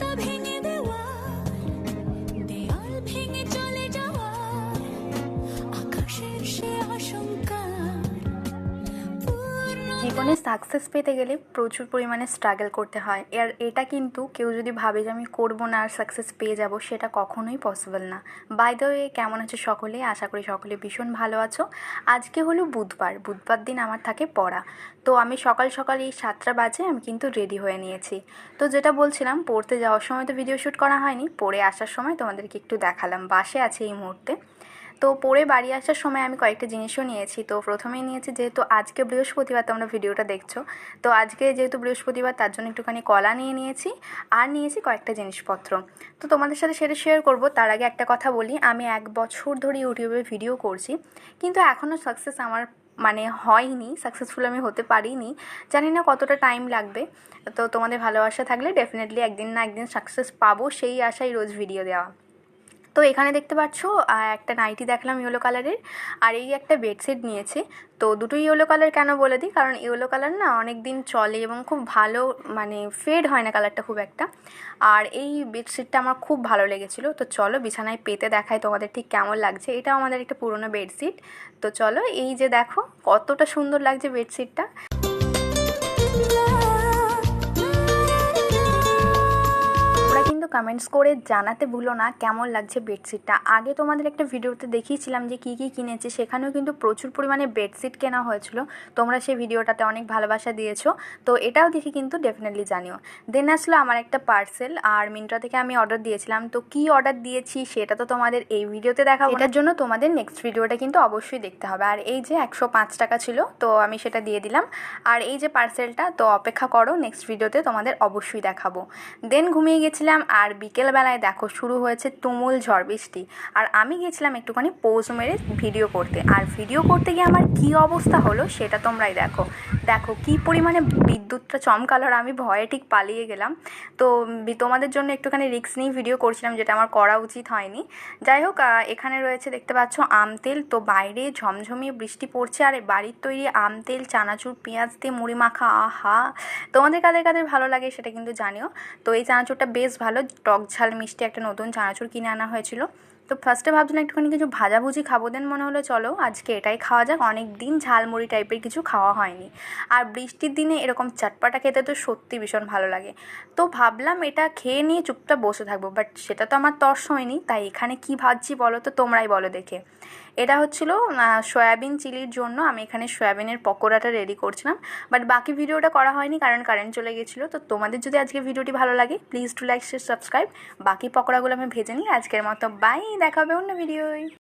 up here. জীবনে success পেতে গেলে প্রচুর পরিমাণে স্ট্রাগল করতে হয়। আর এটা কিন্তু কেউ যদি ভাবে যে আমি করব না আর সাকসেস পেয়ে যাব, সেটা কখনোই পসিবল না। বাই দ্য ওয়ে কেমন আছে সকলে? আশা করি সকলে ভীষণ ভালো আছো। আজকে হলো বুধবার। বুধবার দিন আমার থাকে পড়া। তো আমি সকাল সকাল এই সাতটা বাজে আমি কিন্তু রেডি হয়ে নিয়েছি। তো যেটা বলছিলাম, পড়তে যাওয়ার সময় তো ভিডিও শ্যুট করা হয়নি। পড়ে আসার সময় তোমাদেরকে একটু দেখালাম। বাসে আছে এই মুহূর্তে। তো পরে বাড়ি আসার সময় আমি কয়েকটা জিনিসও নিয়েছি। তো প্রথমেই নিয়েছি যেহেতু আজকে বৃহস্পতিবার, তোমরা ভিডিওটা দেখছ। তো আজকে যেহেতু বৃহস্পতিবার, তার জন্য একটুখানি কলা নিয়ে নিয়েছি আর নিয়েছি কয়েকটা জিনিসপত্র। তো তোমাদের সাথে সেটা শেয়ার করব। তার আগে একটা কথা বলি, আমি এক বছর ধরে ইউটিউবে ভিডিও করছি, কিন্তু এখনও সাকসেস আমার মানে হয়নি সাকসেসফুল আমি হতে পারিনি। জানি না কতটা টাইম লাগবে। তো তোমাদের ভালোবাসা থাকলে ডেফিনেটলি একদিন না একদিন সাকসেস পাবো, সেই আশাই রোজ ভিডিও দেওয়া। তো এখানে দেখতে পাচ্ছ একটা নাইটি দেখলাম ইয়েলো কালারের, আর এই একটা বেডশিট নিয়েছি। তো দুটো ইয়েলো কালার কেন বলে দিই? কারণ ইয়েলো কালার না অনেক দিন চলে এবং খুব ভালো মানে ফেড হয় না কালারটা খুব একটা। আর এই বেডশিটটা আমার খুব ভালো লেগেছিলো। তো চলো বিছানায় পেতে দেখাই তোমাদের ঠিক কেমন লাগছে। এটাও আমাদের একটা পুরনো বেডশিট তো চলো এই যে দেখো, কতটা সুন্দর লাগছে বেডশিটটা কমেন্টস করে জানাতে ভুলো না, কেমন লাগছে বেডশিটটা আগে তোমাদের একটা ভিডিওতে দেখিয়েছিলাম যে কী কী কিনেছে, সেখানেও কিন্তু প্রচুর পরিমাণে বেডশিট কেনা হয়েছিল। তোমরা সেই ভিডিওটাতে অনেক ভালোবাসা দিয়েছ, তো এটাও দেখে কিন্তু ডেফিনেটলি জানিও। দেন আসলো আমার একটা পার্সেল আর মিন্ট্রা থেকে আমি অর্ডার দিয়েছিলাম। তো কী অর্ডার দিয়েছি, সেটা তো তোমাদের এই ভিডিওতে দেখাবো এটার জন্য তোমাদের নেক্সট ভিডিওটা কিন্তু অবশ্যই দেখতে হবে। আর এই যে একশো পাঁচ টাকা ছিল, তো আমি সেটা দিয়ে দিলাম। আর এই যে পার্সেলটা তো অপেক্ষা করো নেক্সট ভিডিওতে তোমাদের অবশ্যই দেখাবো। দেন ঘুমিয়ে গেছিলাম আর বিকেলবেলায় দেখো শুরু হয়েছে তুমুল ঝড় বৃষ্টি। আর আমি গেছিলাম একটুখানি পোজ মেরে ভিডিও করতে। আর ভিডিও করতে গিয়ে আমার কি অবস্থা হলো সেটা তোমরাই দেখো। দেখো কি পরিমাণে বিদ্যুৎটা চমকালো আর আমি ভয়ে ঠিক পালিয়ে গেলাম। তো তোমাদের জন্য একটুখানি রিস্ক নিয়ে ভিডিও করছিলাম যেটা আমার করা উচিত হয়নি। যাই হোক এখানে রয়েছে দেখতে পাচ্ছ আম তেল। তো বাইরে ঝমঝমিয়ে বৃষ্টি পড়ছে আর বাড়ির তৈরি আম তেল, চানাচুর, পেঁয়াজ দিয়ে মুড়ি মাখা, আহা! তোমাদের কাদের কাদের ভালো লাগে সেটা কিন্তু জানিও। তো এই চানাচুরটা বেশ ভালো। টক ঝাল মিষ্টি একটা নতুন চানাচুর কিনে আনা হয়েছিল। তো ফার্স্টে ভাবছিলাম একটুখানি কিছু ভাজাভুজি খাব দেন মনে হলো চলো আজকে এটাই খাওয়া যাক। অনেক দিন ঝালমুড়ি টাইপের কিছু খাওয়া হয়নি। আর বৃষ্টির দিনে এরকম চটপাটা খেতে তো সত্যি ভীষণ ভালো লাগে। তো ভাবলাম এটা খেয়ে নিয়ে চুপচাপ বসে থাকব বাট সেটা তো আমার তর্স হয়নি, তাই এখানে কি ভাবছি বলো তো তোমরাই বলো দেখে। এটা হচ্ছিল সয়াবিন চিলির জন্য আমি এখানে সয়াবিনের পকোড়াটা রেডি করছিলাম। বাট বাকি ভিডিওটা করা হয়নি কারণ কারেন্ট চলে গেছিল। তো তোমাদের যদি আজকে ভিডিওটি ভালো লাগে please to like share subscribe বাকি পকোড়াগুলো আমি ভেজে নিই। আজকের মতো বাই দেখাবে অন্য ভিডিওয়